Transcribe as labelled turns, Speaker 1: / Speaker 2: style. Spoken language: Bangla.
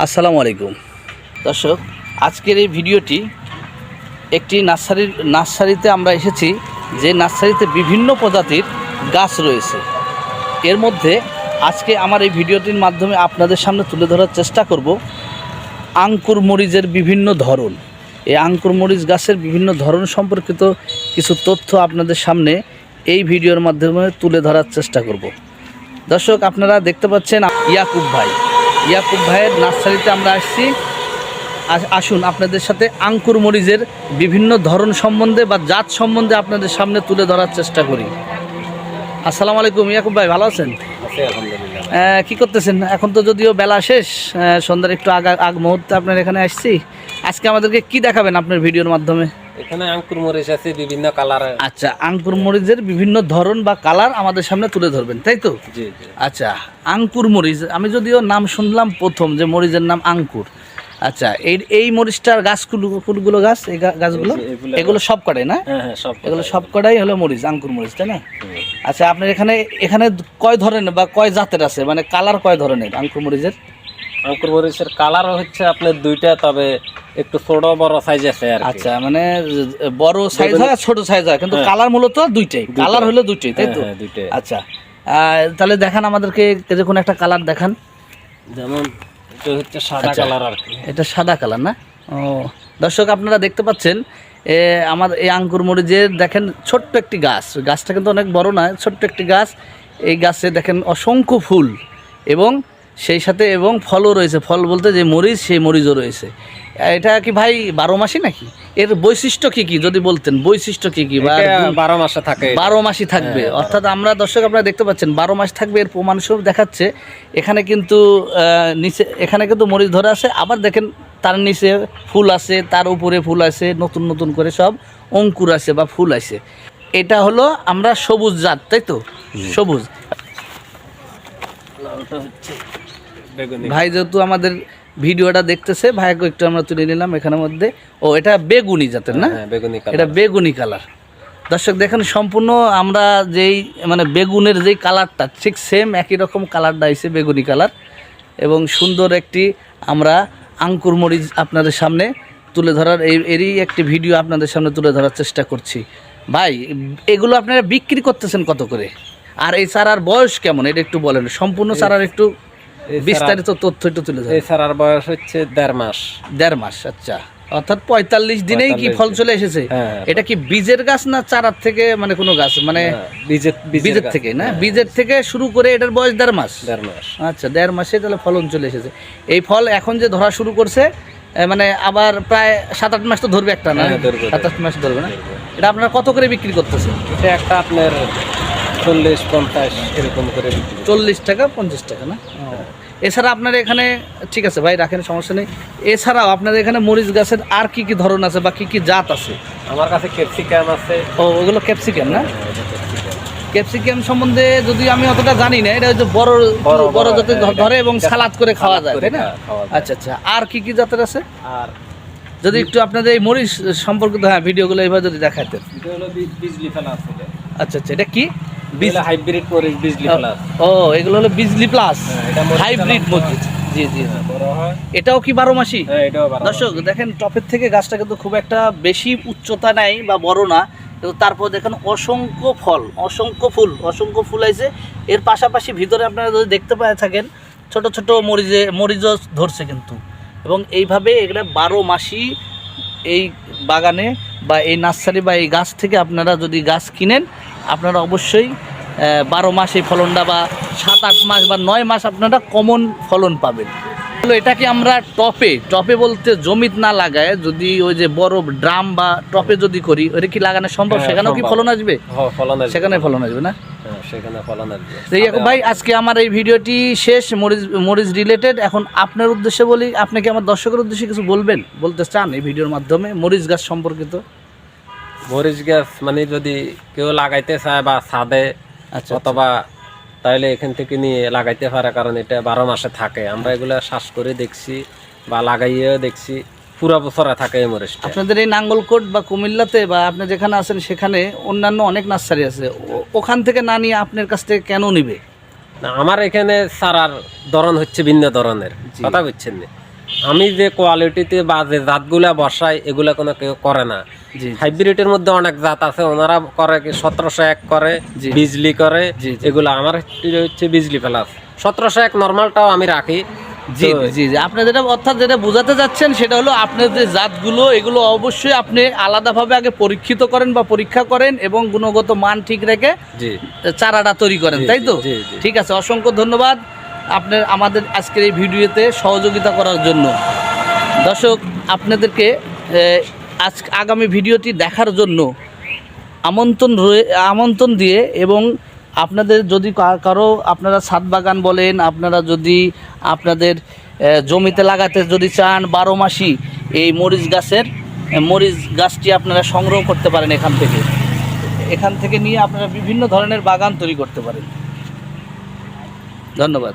Speaker 1: আসসালামু আলাইকুম। দর্শক, আজকের এই ভিডিওটি একটি নার্সারির, নার্সারিতে আমরা এসেছি যে নার্সারিতে বিভিন্ন প্রজাতির গাছ রয়েছে। এর মধ্যে আজকে আমার এই ভিডিওটির মাধ্যমে আপনাদের সামনে তুলে ধরার চেষ্টা করব আঙ্কুর মরিচের বিভিন্ন ধরন। এই আঙ্কুর মরিচ গাছের বিভিন্ন ধরন সম্পর্কিত কিছু তথ্য আপনাদের সামনে এই ভিডিওর মাধ্যমে তুলে ধরার চেষ্টা করব। দর্শক, আপনারা দেখতে পাচ্ছেন ইয়াকুব ভাই। ইয়াকুব ভাইয়ের নার্সারিতে আমরা আসছি। আস- আসুন আপনাদের সাথে আঙ্কুর মরিচের বিভিন্ন ধরন সম্বন্ধে বা জাত সম্বন্ধে আপনাদের সামনে তুলে ধরার চেষ্টা করি। আসসালামু আলাইকুম ইয়াকুব ভাই ভালো আছেন? কি করতেছেন? এখন তো যদিও বেলা শেষ সন্ধ্যার একটু আগ আগ মুহূর্তে আপনার এখানে আসছি। আজকে আমাদেরকে কি দেখাবেন আপনার ভিডিওর মাধ্যমে?
Speaker 2: এখানে আঙ্কুর মরিচ আছে বিভিন্ন কালার।
Speaker 1: আচ্ছা আঙ্কুর মরিচের বিভিন্ন ধরন বা কালার আমাদের সামনে তুলে ধরবেন তাই তো?
Speaker 2: জি
Speaker 1: আচ্ছা আঙ্কুর মরিচ আমি যদিও নাম শুনলাম প্রথম যে মরিচের নাম আঙ্কুর। আচ্ছা এই এই মরিচটার গাছগুলো কোনগুলো গাছ এই গাছগুলো?
Speaker 2: এগুলো-
Speaker 1: সব কটাই না?
Speaker 2: হ্যাঁ হ্যাঁ সব
Speaker 1: এগুলো সব কটাই হলো মরিচ আঙ্কুর মরিচ তাই না? আচ্ছা আপনার এখানে এখানে কয় ধরনের বা কয় জাতের আছে? মানে কালার কয় ধরনের আঙ্কুর মরিচের?
Speaker 2: আঙ্কুর মরিচের কালার হচ্ছে আপনার দুইটা তবে একটু ছোট বড় সাইজ আছে আর
Speaker 1: আচ্ছা মানে বড় সাইজ হয় আর ছোট সাইজ হয় কিন্তু কালার মূলত দুইটাই। কালার হলো দুইটাই তাই
Speaker 2: হ্যাঁ,
Speaker 1: তো?
Speaker 2: হ্যাঁ, দুইটাই।
Speaker 1: আচ্ছা আহ, তাহলে দেখান আমাদেরকে যে কোনো একটা কালার দেখান।
Speaker 2: যেমন এটা হচ্ছে সাদা
Speaker 1: আচ্ছা।
Speaker 2: কালার আর কি।
Speaker 1: এটা সাদা কালার না? ও দর্শক আপনারা দেখতে পাচ্ছেন এ, আমার এই আঙ্কুর মরিচের দেখেন ছোট্ট একটি গাছ। গাছটা কিন্তু অনেক বড় নয় ছোট্ট একটি গাছ। এই গাছে দেখেন অসংখ্য ফুল এবং সেই সাথে এবং ফলও রয়েছে। ফল বলতে যে মরিচ সেই মরিচও রয়েছে। এটা কি ভাই বারো মাসি নাকি? এর বৈশিষ্ট্য কি কি যদি বলতেন? বৈশিষ্ট্য কি কি?
Speaker 2: বারো মাসে থাকে।
Speaker 1: বারো মাসই থাকবে। অর্থাৎ আমরা দর্শক আপনারা দেখতে পাচ্ছেন বারো মাস থাকবে এর প্রমাণস্বরূপ দেখাচ্ছে। এখানে কিন্তু নিচে এখানে কিন্তু মরিচ ধরে আছে। আবার দেখেন তার নিচে ফুল আছে তার উপরে ফুল আছে নতুন নতুন করে সব অঙ্কুর আছে বা ফুল আছে। এটা হলো আমরা সবুজ জাত তাই তো? সবুজ।
Speaker 2: হচ্ছে
Speaker 1: ভাই যেহেতু আমাদের ভিডিওটা দেখতেছে ভাইকে একটু আমরা তুলে নিলাম এখানের মধ্যে। ও এটা বেগুনি জাতের না?
Speaker 2: হ্যাঁ বেগুনি
Speaker 1: এটা বেগুনি কালার দর্শক দেখেন সম্পূর্ণ আমরা যেই মানে বেগুনের যেই কালারটা ঠিক সেম একই রকম কালারটা হয়েছে বেগুনি কালার এবং সুন্দর একটি আমরা আঙ্কুর মরিচ আপনাদের সামনে তুলে ধরার এই এরই একটি ভিডিও আপনাদের সামনে তুলে ধরার চেষ্টা করছি। ভাই এগুলো আপনারা বিক্রি করতেছেন কত করে? আর এই চারার বয়স কেমন? এটা একটু বলেন। সম্পূর্ণ চারার একটু বিস্তারিত তথ্য একটু তুলে ধরেন
Speaker 2: এই বয়স হচ্ছে দেড় মাস।
Speaker 1: দেড় মাস আচ্ছা। অর্থাৎ পঁয়তাল্লিশ দিনেই কি ফল চলে এসেছে?
Speaker 2: হ্যাঁ।
Speaker 1: এটা কি বীজের গাছ না চারার থেকে মানে কোনো গাছ? মানে
Speaker 2: হ্যাঁ, বীজের
Speaker 1: বীজের থেকে না? বীজের থেকে শুরু করে এটার বয়স দেড় মাস।
Speaker 2: দেড় মাস।
Speaker 1: আচ্ছা দেড় মাসে তাহলে ফলন চলে এসেছে। এই ফল এখন যে ধরা শুরু করছে মানে আবার প্রায় সাত আট মাস তো ধরবে একটা না?
Speaker 2: হ্যাঁ,
Speaker 1: সাত আট মাস ধরবে না? এটা আপনারা কত করে বিক্রি করতেছে
Speaker 2: এটা একটা আপনার চল্লিশ পঞ্চাশ এরকম করে
Speaker 1: চল্লিশ টাকা পঞ্চাশ টাকা না? এছাড়া আপনার এখানে ঠিক আছে ভাই রাখেন সমস্যা নেই। এছাড়াও আপনাদের এখানে মরিচ গাছের আর কি কি ধরন আছে বা কি কি জাত আছে?
Speaker 2: আমার কাছে ক্যাপসিকাম আছে।
Speaker 1: ও ওগুলো ক্যাপসিকাম না? ক্যাপসিকাম। সম্বন্ধে যদি আমি অতটা জানি না এটা হচ্ছে বড়
Speaker 2: বড়,
Speaker 1: জাতের
Speaker 2: হ্যাঁ,
Speaker 1: ধরে এবং সালাদ করে খাওয়া যায় তাই না। আচ্ছা আচ্ছা। আর কি কি জাতের আছে?
Speaker 2: আর
Speaker 1: যদি একটু আপনাদের এই মরিচ সম্পর্কিত হ্যাঁ ভিডিওগুলো এইভাবে যদি দেখাতেন। আচ্ছা আচ্ছা। এটা কি?
Speaker 2: হাইব্রিড মরিচ বিজলি প্লাস
Speaker 1: ও এগুলো হলো বিজলি প্লাস
Speaker 2: হ্যাঁ,
Speaker 1: হাইব্রিড মরিচ জি জি এটাও কি বারো মাসি?
Speaker 2: হ্যাঁ
Speaker 1: দর্শক দেখেন টপের থেকে গাছটা কিন্তু খুব একটা বেশি উচ্চতা নাই বা বড় না। কিন্তু তারপর দেখেন অসংখ্য ফল অসংখ্য ফুল অসংখ্য ফুল আছে এর পাশাপাশি ভিতরে আপনারা যদি দেখতে পায় থাকেন ছোট ছোট মরিচে মরিচও ধরছে কিন্তু। এবং এইভাবে এগুলা বারো মাসই এই বাগানে বা এই নার্সারি বা এই গাছ থেকে আপনারা যদি গাছ কিনেন, আপনারা অবশ্যই বারো মাস এই ফলনটা বা সাত আট মাস বা নয় মাস আপনারা কমন ফলন পাবেন। এটাকে আমরা টপে টপে বলতে জমিত না লাগায় যদি ওই যে বড় ড্রাম বা টপে যদি করি ওটা কি লাগানো সম্ভব?
Speaker 2: হ্যাঁ,
Speaker 1: সেখানেও কি ফলন আসবে?
Speaker 2: ফলন
Speaker 1: সেখানে ফলন আসবে না?
Speaker 2: হ্যাঁ, সেখানে ফলন আসবে।
Speaker 1: ভাই আজকে আমার এই ভিডিওটি শেষ মরিচ মরিচ রিলেটেড এখন আপনার উদ্দেশ্যে বলি আপনি কি আমার দর্শকের উদ্দেশ্যে কিছু বলবেন? বলতে চান এই ভিডিওর মাধ্যমে মরিচ গাছ সম্পর্কিত?
Speaker 2: মরিচ গাছ মানে যদি কেউ লাগাইতে চায় বা ছাদে
Speaker 1: আচ্ছা।
Speaker 2: অথবা তাহলে এখান থেকে নিয়ে লাগাইতে পারে কারণ এটা বারো মাসে থাকে। আমরা এগুলো শ্বাস করে দেখছি বা লাগাইয়েও দেখছি পুরো বছরে থাকে এই মরিচটা।
Speaker 1: আপনাদের এই নাঙ্গলকোট বা কুমিল্লাতে বা আপনি যেখানে আছেন সেখানে অন্যান্য অনেক নার্সারি আছে। ওখান থেকে না নিয়ে আপনার কাছ থেকে কেন নিবে?
Speaker 2: না, আমার এখানে সারার ধরন হচ্ছে ভিন্ন ধরনের কথা বুঝছেন আমি যে কোয়ালিটিতে বা যে জাতগুলা বসাই এগুলা কোনো কেউ করে না। হাইব্রিডের মধ্যে অনেক জাত আছে ওনারা করে কি সতেরোশো এক করে। বিজলি করে। এগুলো আমার হচ্ছে বিজলি প্লাস সতেরোশো এক নর্মালটাও আমি রাখি।
Speaker 1: জি জি জি। আপনি যেটা অর্থাৎ যেটা বোঝাতে যাচ্ছেন সেটা হলো আপনার যে জাতগুলো এগুলো অবশ্যই আপনি আলাদাভাবে আগে পরীক্ষিত করেন বা পরীক্ষা করেন এবং গুণগত মান ঠিক রেখে চারাটা তৈরি করেন তাই তো। ঠিক আছে অসংখ্য ধন্যবাদ আপনার আমাদের আজকের এই ভিডিওতে সহযোগিতা করার জন্য। দর্শক আপনাদেরকে আজ আগামী ভিডিওটি দেখার জন্য আমন্ত্রণ আমন্ত্রণ দিয়ে এবং আপনাদের যদি কারও আপনারা ছাদ বাগান বলেন, আপনারা যদি আপনাদের জমিতে লাগাতে যদি চান বারো মাসি এই মরিচ গাছের মরিচ গাছটি আপনারা সংগ্রহ করতে পারেন এখান থেকে। এখান থেকে নিয়ে আপনারা বিভিন্ন ধরনের বাগান তৈরি করতে পারেন। ধন্যবাদ।